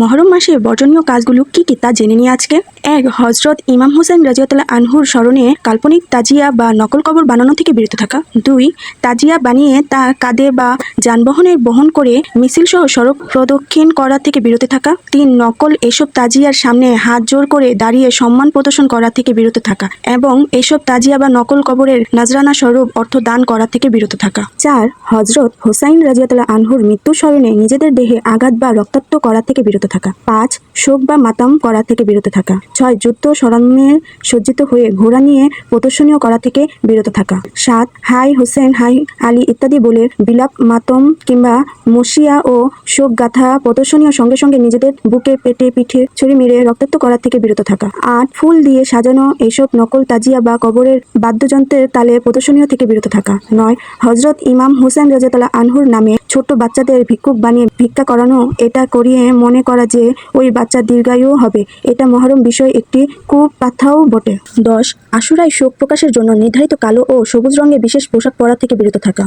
মহরম মাসে বর্জনীয় কাজগুলো কি কি তা জেনে নিয়ে আজকে? এক, হজরত ইমাম হোসেন রাজিয়াতুল্লাহ আনহুর স্মরণে কাল্পনিক তাজিয়া বা নকল কবর বানানো থেকে বিরত থাকা। দুই, তাজিয়া বানিয়ে তা কাঁধে বা যানবাহনে বহন করে মিছিল সহ সড়ক প্রদক্ষিণ করা থেকে বিরত থাকা। তিন, নকল এসব তাজিয়ার সামনে হাত জোর করে দাঁড়িয়ে সম্মান প্রদর্শন করা থেকে বিরত থাকা এবং এসব তাজিয়া বা নকল কবরের নাজরানা স্বরূপ অর্থ দান করা থেকে বিরত থাকা। চার, হজরত হোসাইন রাজিয়াতুল্লাহ আনহুর মৃত্যু স্মরণে নিজেদের দেহে আঘাত বা রক্তাক্ত করা থেকে বিরত থাকা। পাঁচ, শোক বা মাতাম করা থেকে বিরত থাকা। ছয়, যুদ্ধ স্মরণে সজ্জিত হয়ে ঘোড়া নিয়ে প্রদর্শনীয় করা থেকে বিরত থাকা। সাত, হাই হোসেন, হাই আলী ইত্যাদি বলে বিলাপ, মাতম কিংবা মসিয়া ও শোক গাথা প্রদর্শনীয় সঙ্গে সঙ্গে নিজেদের বুকে পেটে পিঠে ছুরি মেরে রক্তাক্ত করা থেকে বিরত থাকা। আট, ফুল দিয়ে সাজানো এইসব নকল তাজিয়া বা কবরের বাদ্যযন্ত্রের তালে প্রদর্শনীয় থেকে বিরত থাকা। নয় হজরত ইমাম হোসেন রাজাতালা আনহুর নামে ছোট বাচ্চাদের ভিক্ষুক বানিয়ে ভিক্ষা করানো, এটা করিয়ে মনে করা যে ওই বাচ্চা দীর্ঘায়ু হবে। এটা মহরম বিষয় একটি কুপাথাও বটে। দশ আশুরায় শোক প্রকাশের জন্য নির্ধারিত কালো ও সবুজ রঙে বিশেষ পোশাক পরা থেকে বিরত থাকা।